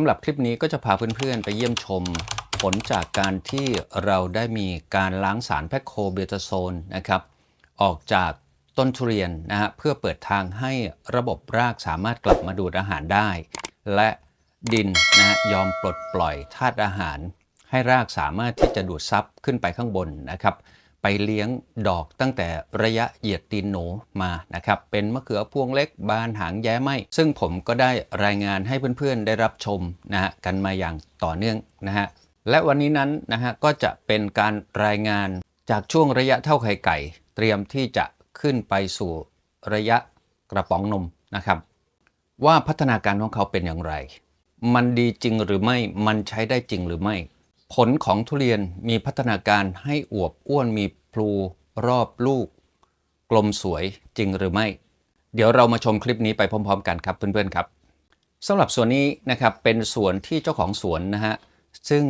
ำหรับคลิปนี้ก็จะพาเพื่อนๆ ไปเยี่ยมชม ผลจากการที่เราได้มีการล้างสารแพคโคเบตาโซนนะครับออกจากต้นทุเรียนนะฮะเพื่อเปิดทางให้ระบบรากสามารถกลับมาดูดอาหารได้ และดินนะฮะยอมปลดปล่อยธาตุอาหาร ให้รากสามารถที่จะดูดซับขึ้นไปข้างบนนะครับ ไปเลี้ยงดอกตั้งแต่ระยะเหยียดตีนหนูมานะครับ เป็นมะเขือพวงเล็กบานหางแย้ไหมซึ่งผมก็ได้รายงานให้เพื่อนๆได้รับชมนะฮะกันมาอย่างต่อเนื่องนะฮะและวันนี้นั้นนะฮะก็จะเป็นการรายงานจากช่วงระยะเท่าไข่ไก่ เตรียมที่จะขึ้นไปสู่ระยะกระป๋องนมนะครับ ว่าพัฒนาการของเขาเป็นอย่างไร มันดีจริงหรือไม่มันใช้ได้จริงหรือไม่ ผลของทุเรียนมีพัฒนาการให้อวบอ้วนมี พลูรอบลูก กลมสวยจริงหรือไม่ เดี๋ยวเรามาชมคลิปนี้ไปพร้อม ๆ กันครับเพื่อนๆครับสำหรับส่วนนี้นะครับเป็นสวนที่เจ้าของสวนนะฮะซึ่ง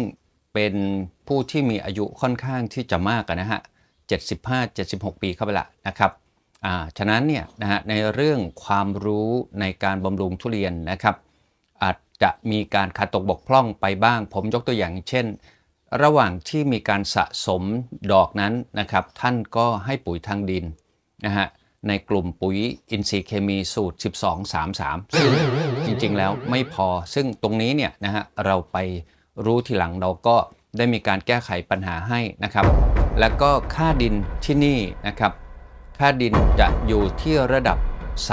เป็นผู้ที่มีอายุค่อนข้างที่จะมากนะฮะ75-76 ปีเข้าไปละนะครับอ่าฉะนั้นเนี่ยนะฮะในเรื่องความรู้ในการบำรุงทุเรียนนะครับ อาจจะมีการขาดตกบกพร่องไปบ้าง ผมยกตัวอย่างเช่น ระหว่างที่มีการสะสมดอกนั้นนะครับ ท่านก็ให้ปุ๋ยทางดินนะฮะในกลุ่มปุ๋ยอินทรีย์เคมีสูตร 1233 ซึ่งจริงๆแล้วไม่พอซึ่งตรงนี้เนี่ยนะฮะเราไปรู้ทีหลังเราก็ได้มีการแก้ไขปัญหาให้นะครับ แล้วก็ค่าดินที่นี่นะครับ ค่าดินจะอยู่ที่ระดับ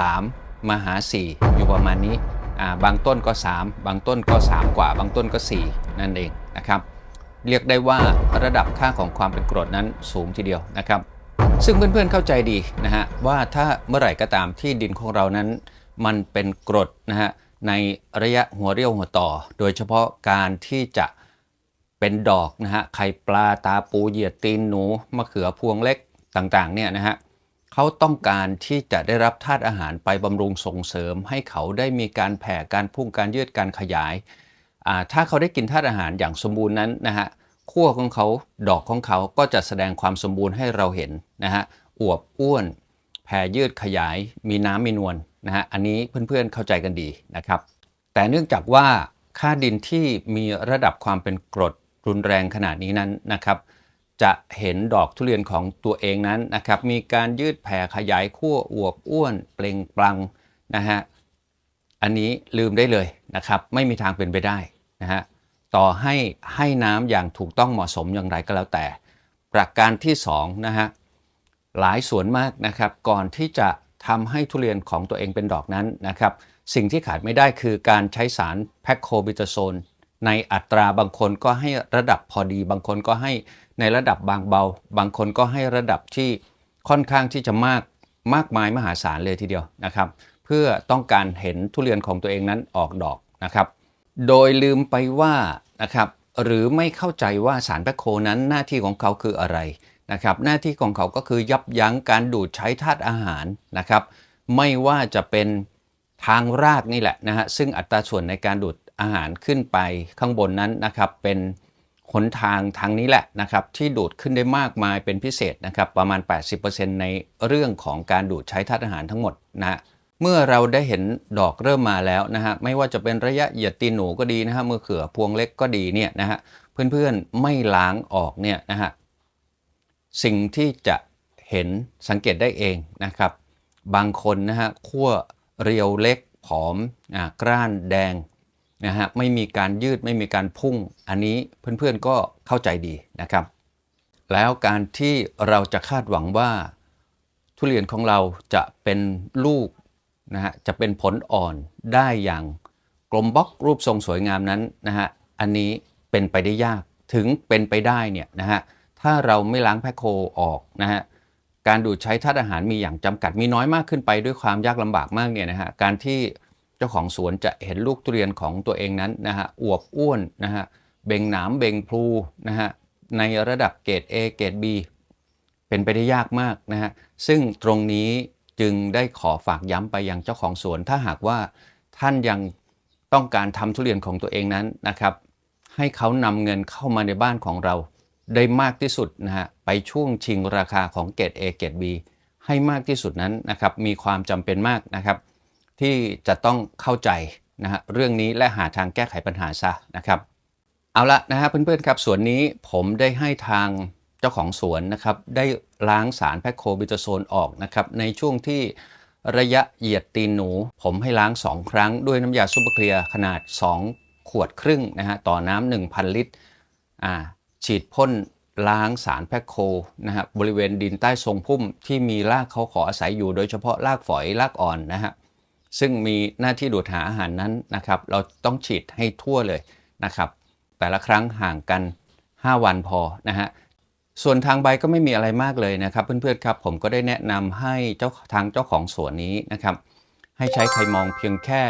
3 มหา 4 อยู่ประมาณนี้ บางต้นก็ 3 บางต้นก็ 3 กว่า บางต้นก็ 4 นั่นเองนะครับ เรียกได้ว่าระดับค่าของความเป็นกรดนั้นสูงทีเดียวนะครับ ซึ่งเพื่อนๆเข้าใจดีนะฮะว่าถ้าเมื่อไหร่ก็ตามที่ดินของเรานั้น มันเป็นกรดนะฮะในระยะหัวเรี่ยวหัวต่อ โดยเฉพาะการที่จะเป็นดอกนะฮะไข่ปลาตาปูเหยียดตีนหนูมะเขือพวงเล็กต่างๆเนี่ยนะฮะเขาต้องการที่จะได้รับธาตุอาหารไปบำรุงส่งเสริม ให้เขาได้มีการแผ่การพุ่งการยืดการขยายอ่าถ้าเขาได้กินธาตุอาหารอย่างสมบูรณ์นั้นนะฮะ ขั้วของเขาดอกของเขาก็จะแสดงความสมบูรณ์ให้เราเห็นนะฮะอวบอ้วน แผ่ยืดขยายมีน้ำมีนวลนะฮะอันนี้เพื่อนๆเข้าใจกันดีนะครับ แต่เนื่องจากว่าค่าดินที่มีระดับความเป็นกรดรุนแรงขนาดนี้นั้นนะครับจะเห็นดอกทุเรียนของตัวเองนั้นนะครับ มีการยืดแผ่ขยายขั้วอวบอ้วน เปล่งปลังนะฮะ อันนี้ลืมได้เลยนะครับ ไม่มีทางเป็นไปได้นะฮะ ต่อให้ให้น้ำอย่างถูกต้องเหมาะสมอย่างไรก็แล้วแต่ ประการที่2นะฮะหลายส่วนมากนะครับ ก่อนที่จะทำให้ทุเรียนของตัวเองเป็นดอกนั้นนะครับ สิ่งที่ขาดไม่ได้คือการใช้สารแพคโคบิตาโซนในอัตราบางคนก็ให้ระดับพอดี บางคนก็ให้ในระดับบางเบา บางคนก็ให้ระดับที่ค่อนข้างที่จะมากมากมายมหาศาลเลยทีเดียวนะครับ เพื่อต้องการเห็นทุเรียนของตัวเองนั้นออกดอกนะครับ โดยลืมไปว่านะครับหรือไม่เข้าใจว่าสารแพคโคนั้นหน้าที่ของเขาคืออะไรนะครับหน้าที่ของเขาก็คือยับยั้งการดูดใช้ธาตุอาหารนะครับ ไม่ว่าจะเป็นทางรากนี่แหละนะฮะซึ่งอัตราส่วนในการดูดอาหารขึ้นไปข้างบนนั้นนะครับเป็นหนทางทางนี้แหละนะครับที่ดูดขึ้นได้มากมายเป็นพิเศษนะครับประมาณ 80%ในเรื่องของการดูดใช้ธาตุอาหารทั้งหมดนะฮะ เมื่อเราได้เห็นดอกเริ่มมาแล้วนะฮะไม่ว่าจะเป็นระยะเหยียดตีนหนูก็ดีนะฮะมือเขือพวงเล็กก็ดีเนี่ยนะฮะเพื่อนๆไม่ล้างออกเนี่ยนะฮะสิ่งที่จะเห็นสังเกตได้เองนะครับ บางคนนะฮะขั้วเรียวเล็กผอมอ่ากร้านแดงนะฮะไม่มีการยืดไม่มีการพุ่ง อันนี้เพื่อนๆก็เข้าใจดีนะครับ แล้วการที่เราจะคาดหวังว่าทุเรียนของเราจะเป็นลูก นะฮะจะเป็นผลอ่อนได้อย่างกลมบล็อกรูปทรงสวยงามนั้นนะฮะอันนี้เป็นไปได้ยากถึงเป็นไปได้เนี่ยนะฮะถ้าเราไม่ล้างแพคโคออกนะฮะการดูดใช้ธาตุอาหารมีอย่างจำกัดมีน้อยมากขึ้นไปด้วยความยากลำบากมากเนี่ยนะฮะการที่เจ้าของสวนจะเห็นลูกทุเรียนของตัวเองนั้นนะฮะอวบอ้วนนะฮะเบ่งหนามเบ่งพลูนะฮะในระดับเกรด A เกรด B เป็นไปได้ยากมากนะฮะซึ่งตรงนี้ จึงได้ขอฝากย้ำไปยังเจ้าของสวน ถ้าหากว่าท่านยังต้องการทำทุเรียนของตัวเองนั้นนะครับ ให้เขานำเงินเข้ามาในบ้านของเรา ได้มากที่สุดนะฮะไปช่วงชิงราคาของเกรด A เกรด B ให้มากที่สุดนั้นนะครับมีความจำเป็นมากนะครับ ที่จะต้องเข้าใจนะฮะเรื่องนี้และหาทางแก้ไขปัญหาซะนะครับ เอาละนะฮะเพื่อนๆครับสวนนี้ผมได้ให้ทาง เจ้าของสวนนะครับได้ล้างสารแพคโคบิโตโซนออกนะครับในช่วงที่ระยะเหยียดตีนหนู ผมให้ล้าง 2 ครั้งด้วยน้ำยาซูเปอร์เคลียร์ขนาด 2 ขวดครึ่งนะฮะต่อน้ำ1,000 ลิตรอ่าฉีดพ่นล้างสารแพคโคนะฮะบริเวณดินใต้ทรงพุ่มที่มีรากเขาขออาศัยอยู่โดยเฉพาะรากฝอยรากอ่อนนะฮะซึ่งมีหน้าที่ดูดหาอาหารนั้นนะครับ เราต้องฉีดให้ทั่วเลยนะครับ แต่ละครั้งห่างกัน 5 วันพอนะฮะ ส่วนทางใบก็ไม่มีอะไรมากเลยนะครับ เพื่อนๆครับ ผมก็ได้แนะนำให้เจ้าทางเจ้าของสวนนี้นะครับ ให้ใช้ไคมองเพียงแค่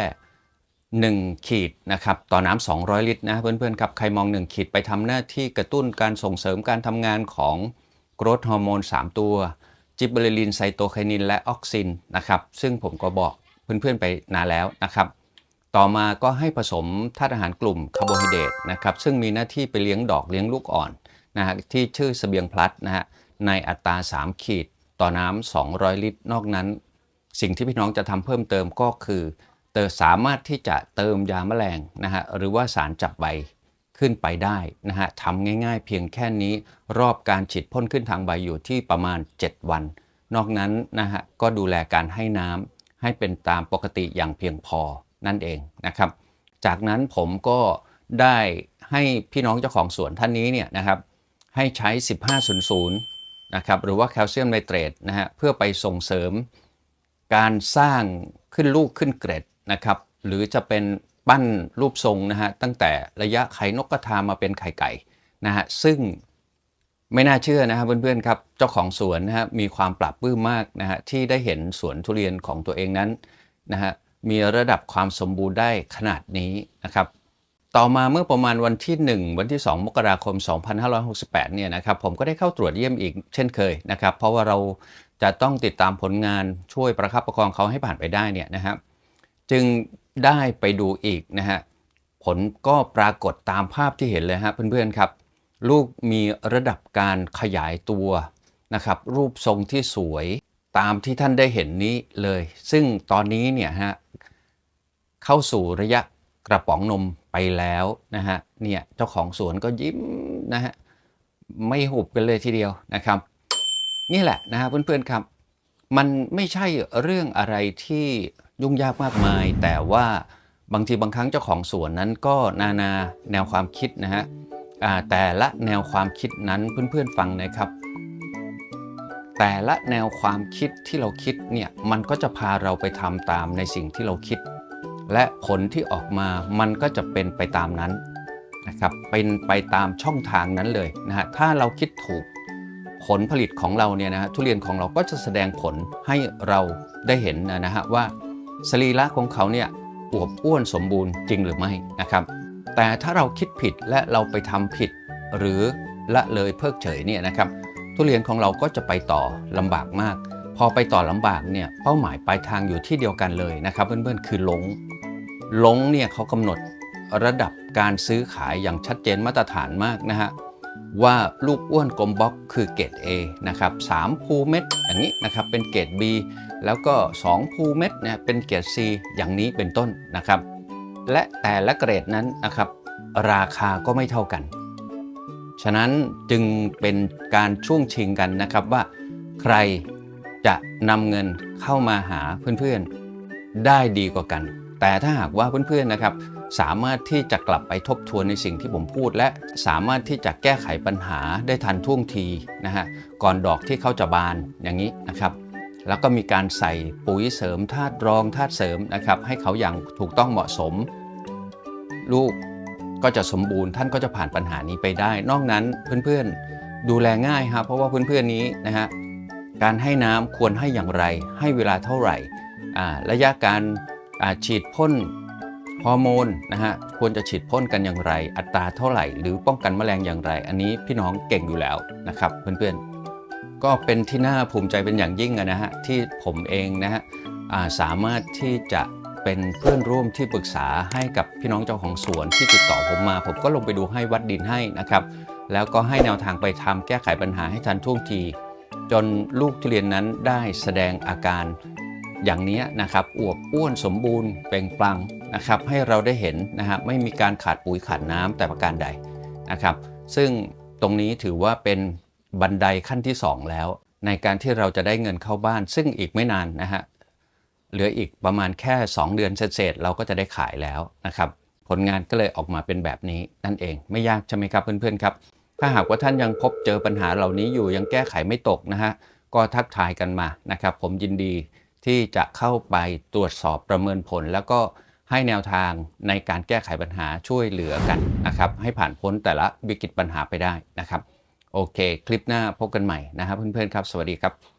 1 ขีดนะครับต่อน้ำ200 ลิตรนะเพื่อนๆครับไคมอง 1 ขีดไปทำหน้าที่กระตุ้นการส่งเสริมการทำงานของโกรทฮอร์โมน 3 ตัว จิบเบอร์ลินไซโตไคนินและออกซินนะครับ ซึ่งผมก็บอกเพื่อนๆไปนานแล้วนะครับต่อมาก็ให้ผสมธาตุอาหารกลุ่มคาร์โบไฮเดรตนะครับซึ่งมีหน้าที่ไปเลี้ยงดอกเลี้ยงลูกอ่อน นะฮะที่ชื่อเสบียงพลัสนะฮะในอัตรา 3 ขีดต่อน้ำ200 ลิตร นอกนั้น สิ่งที่พี่น้องจะทำเพิ่มเติมก็คือเตอสามารถที่จะเติมยาแมลงนะฮะหรือว่าสารจับใบขึ้นไปได้นะฮะทำง่ายๆ เพียงแค่นี้รอบการฉีดพ่นขึ้นทางใบอยู่ที่ประมาณ 7 วัน นอกนั้นนะฮะก็ดูแลการให้น้ำให้เป็นตามปกติอย่างเพียงพอนั่นเองนะครับ จากนั้นผมก็ได้ให้พี่น้องเจ้าของสวนท่านนี้เนี่ยนะครับ ให้ใช้ 1500 นะครับหรือว่าแคลเซียมไนเตรตนะฮะเพื่อไปส่งเสริมการสร้างขึ้นลูกขึ้นเกร็ดนะครับหรือจะเป็นปั้นรูปทรงนะฮะตั้งแต่ระยะไข่นกกระทามาเป็นไข่ไก่นะฮะซึ่งไม่น่าเชื่อนะครับเพื่อนๆครับเจ้าของสวนนะฮะมีความปรับปื้มมากนะฮะที่ได้เห็นสวนทุเรียนของตัวเองนั้นนะฮะมีระดับความสมบูรณ์ได้ขนาดนี้นะครับ ต่อมาเมื่อประมาณวันที่ 1 วันที่ 2 มกราคม 2568 เนี่ยนะครับผมก็ได้เข้าตรวจเยี่ยมอีกเช่นเคยนะครับ เพราะว่าเราจะต้องติดตามผลงานช่วยประคับประคองเขาให้ผ่านไปได้เนี่ยนะครับจึงได้ไปดูอีกนะฮะผลก็ปรากฏตามภาพที่เห็นเลยฮะเพื่อนๆครับ ลูกมีระดับการขยายตัวนะครับรูปทรงที่สวยตามที่ท่านได้เห็นนี้เลย ซึ่งตอนนี้เนี่ยฮะเข้าสู่ระยะ กระป๋องนมไปแล้วนะฮะเนี่ยเจ้าของสวนก็ยิ้มนะฮะไม่หุบกันเลยทีเดียวนะครับ นี่แหละนะฮะเพื่อนๆครับ มันไม่ใช่เรื่องอะไรที่ยุ่งยากมากมาย แต่ว่าบางทีบางครั้งเจ้าของสวนนั้นก็นานาแนวความคิดนะฮะแต่ละแนวความคิดนั้นเพื่อนๆฟังนะครับ แต่ละแนวความคิดที่เราคิดเนี่ยมันก็จะพาเราไปทำตามในสิ่งที่เราคิด และผลที่ออกมามันก็จะเป็นไปตามนั้นนะครับเป็นไปตามช่องทางนั้นเลยนะฮะถ้าเราคิดถูกผลผลิตของเราเนี่ยนะฮะทุเรียนของเราก็จะแสดงผลให้เราได้เห็นนะฮะว่าสรีระของเขาเนี่ยอวบอ้วนสมบูรณ์จริงหรือไม่นะครับ แต่ถ้าเราคิดผิดและเราไปทำผิด หรือละเลยเพิกเฉยเนี่ยนะครับ ทุเรียนของเราก็จะไปต่อลำบากมาก พอไปต่อลำบากเนี่ยเป้าหมายปลายทางอยู่ที่เดียวกันเลยนะครับเพื่อนๆคือลง ลงเนี่ยเขากำหนดระดับการซื้อขายอย่างชัดเจนมาตรฐานมากนะฮะว่าลูกอ้วนกลมบล็อกคือเกรด A นะครับ3ภูเม็ดอย่างนี้นะครับเป็นเกรด B แล้วก็ 2 ภูเม็ดเนี่ยเป็นเกรด C อย่างนี้เป็นต้นนะครับ และแต่ละเกรดนั้นนะครับราคาก็ไม่เท่ากัน ฉะนั้นจึงเป็นการช่วงชิงกันนะครับว่า ใครจะนำเงินเข้ามาหาเพื่อนๆได้ดีกว่ากัน แต่ถ้าหากว่าเพื่อนๆนะครับ สามารถที่จะกลับไปทบทวนในสิ่งที่ผมพูด และสามารถที่จะแก้ไขปัญหาได้ทันท่วงทีนะฮะก่อนดอกที่เขาจะบานอย่างนี้นะครับ แล้วก็มีการใส่ปุ๋ยเสริมธาตุรองธาตุเสริมนะครับ ให้เขาอย่างถูกต้องเหมาะสม ลูกก็จะสมบูรณ์ท่านก็จะผ่านปัญหานี้ไปได้ นอกนั้นเพื่อนๆดูแลง่ายครับเพราะว่าเพื่อนๆนี้นะฮะการให้น้ำควรให้อย่างไร ให้เวลาเท่าไหร่ระยะการ ฉีดพ่นฮอร์โมนนะฮะควรจะฉีดพ่นกันอย่างไร อัตราเท่าไหร่ หรือป้องกันแมลงอย่างไร อันนี้พี่น้องเก่งอยู่แล้วนะครับเพื่อนๆ ก็เป็นที่น่าภูมิใจเป็นอย่างยิ่งนะฮะที่ผมเองนะฮะสามารถที่จะเป็นเพื่อนร่วมที่ปรึกษาให้กับพี่น้องเจ้าของสวนที่ติดต่อผมมา ผมก็ลงไปดูให้วัดดินให้นะครับ แล้วก็ให้แนวทางไปทำแก้ไขปัญหาให้ทันท่วงที จนลูกทุเรียนนั้นได้แสดงอาการ อย่างนี้นะครับอวบอ้วนสมบูรณ์เปล่งปลังนะครับให้เราได้เห็นนะฮะไม่มีการขาดปุ๋ยขาดน้ำแต่ประการใดนะครับ ซึ่งตรงนี้ถือว่าเป็นบันไดขั้นที่ 2 แล้ว ในการที่เราจะได้เงินเข้าบ้าน ซึ่งอีกไม่นานนะฮะเหลืออีกประมาณแค่ 2 เดือนเศษเราก็จะได้ขายแล้วนะครับผลงานก็เลยออกมาเป็นแบบนี้นั่นเองไม่ยากใช่ไหมครับเพื่อนๆครับ ถ้าหากว่าท่านยังพบเจอปัญหาเหล่านี้อยู่ยังแก้ไขไม่ตกนะฮะก็ทักทายกันมานะครับ ผมยินดี ที่จะเข้าไปตรวจสอบประเมินผล แล้วก็ให้แนวทางในการแก้ไขปัญหาช่วยเหลือกันนะครับ ให้ผ่านพ้นแต่ละวิกฤตปัญหาไปได้นะครับ โอเค คลิปหน้าพบกันใหม่นะครับเพื่อนๆครับ สวัสดีครับ